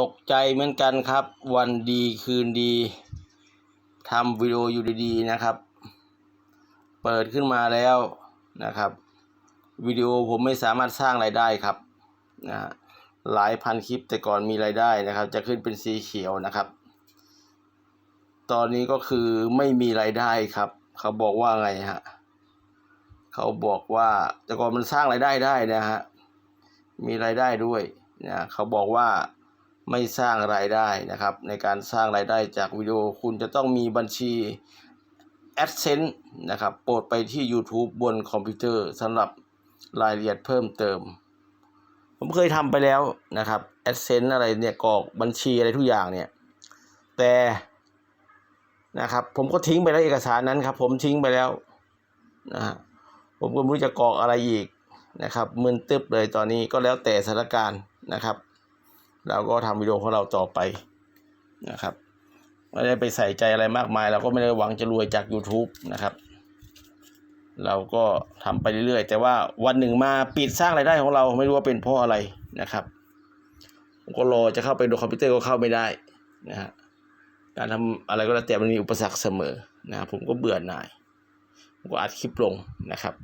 ตกใจเหมือนกันครับ วันดีคืนดีทำวิดีโออยู่ดีๆนะครับ เปิดขึ้นมาแล้วนะครับวิดีโอผมไม่สามารถสร้างรายได้ครับนะฮะหลายพันคลิปแต่ก่อนมีรายได้นะครับ จะขึ้นเป็นสีเขียวนะครับ ตอนนี้ก็คือไม่มีรายได้ครับ เขาบอกว่าไงฮะเขาบอกว่าแต่ก่อนมันสร้างรายได้ได้นะฮะมีรายได้ด้วยนะเขาบอกว่า ไม่สร้างรายได้นะครับ ในการสร้างรายได้จากวิดีโอคุณจะต้องมีบัญชี AdSense นะครับโปรดไปที่ YouTube บนคอมพิวเตอร์สำหรับรายละเอียดเพิ่มเติม ผมเคยทำไปแล้วนะครับ AdSense อะไรเนี่ยกรอกบัญชีอะไรทุกอย่างเนี่ย แต่นะครับผมก็ทิ้งไปแล้วเอกสารนั้นครับ ผมทิ้งไปแล้วนะฮะผมก็ไม่รู้จะกรอกอะไรอีกนะครับมึนตึ๊บเลยตอนนี้ก็แล้วแต่สถานการณ์นะครับ เราก็ทำวิดีโอของเราต่อไปนะครับไม่ได้ไปใส่ใจอะไรมากมาย เราก็ไม่ได้หวังจะรวยจาก YouTube นะครับ เราก็ทำไปเรื่อยๆ แต่ว่าวันหนึ่งมาปิดสร้างรายได้ของเราไม่รู้ว่าเป็นเพราะอะไรนะครับก็รอจะเข้าไปดูคอมพิวเตอร์ก็เข้าไม่ได้นะฮะการทำอะไรก็แล้วแต่มันมีอุปสรรคเสมอนะครับผมก็เบื่อหน่ายผมก็อัดคลิปลงนะครับ